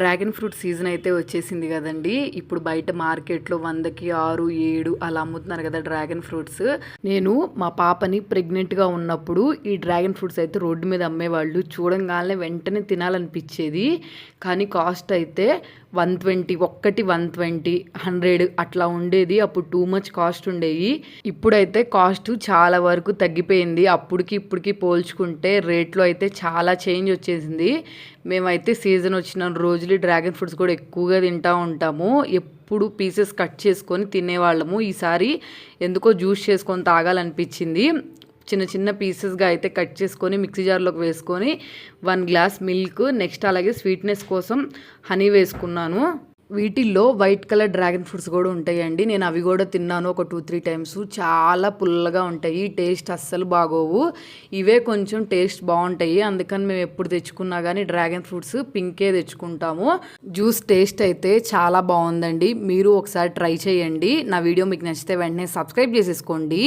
Dragon fruit season అయితే వచ్చేసింది కదండి. ఇప్పుడు బయట మార్కెట్లో వందకి ఆరు ఏడు అలా అమ్ముతున్నారు కదా డ్రాగన్ ఫ్రూట్స్. నేను మా పాపని ప్రెగ్నెంట్గా ఉన్నప్పుడు ఈ డ్రాగన్ ఫ్రూట్స్ అయితే రోడ్డు మీద అమ్మేవాళ్ళు. చూడంగానే వెంటనే తినాలనిపించేది. కానీ కాస్ట్ అయితే వన్ ట్వంటీ ఒక్కటి వన్ ట్వంటీ హండ్రెడ్ అట్లా ఉండేది. అప్పుడు టూ మచ్ కాస్ట్ ఉండేవి. ఇప్పుడైతే కాస్ట్ చాలా వరకు తగ్గిపోయింది. అప్పటికి ఇప్పటికి పోల్చుకుంటే రేట్లో అయితే చాలా చేంజ్ వచ్చేసింది. మేమైతే సీజన్ వచ్చిన రోజులు డ్రాగన్ ఫ్రూట్స్ కూడా ఎక్కువగా తింటూ ఉంటాము. ఎప్పుడు పీసెస్ కట్ చేసుకొని తినేవాళ్ళము. ఈసారి ఎందుకో జ్యూస్ చేసుకొని తాగాలనిపించింది. చిన్న చిన్న పీసెస్గా అయితే కట్ చేసుకొని మిక్సీ జార్లోకి వేసుకొని వన్ గ్లాస్ మిల్క్ నెక్స్ట్ అలాగే స్వీట్నెస్ కోసం హనీ వేసుకున్నాను. వీటిల్లో వైట్ కలర్ డ్రాగన్ ఫ్రూట్స్ కూడా ఉంటాయండి. నేను అవి కూడా తిన్నాను ఒక టూ త్రీ టైమ్స్. చాలా పుల్లగా ఉంటాయి. టేస్ట్ అస్సలు బాగోవు. ఇవే కొంచెం టేస్ట్ బాగుంటాయి. అందుకని మేము ఎప్పుడు తెచ్చుకున్నా కానీ డ్రాగన్ ఫ్రూట్స్ పింకే తెచ్చుకుంటాము. జ్యూస్ టేస్ట్ అయితే చాలా బాగుందండి. మీరు ఒకసారి ట్రై చేయండి. నా వీడియో మీకు నచ్చితే వెంటనే సబ్స్క్రైబ్ చేసేసుకోండి.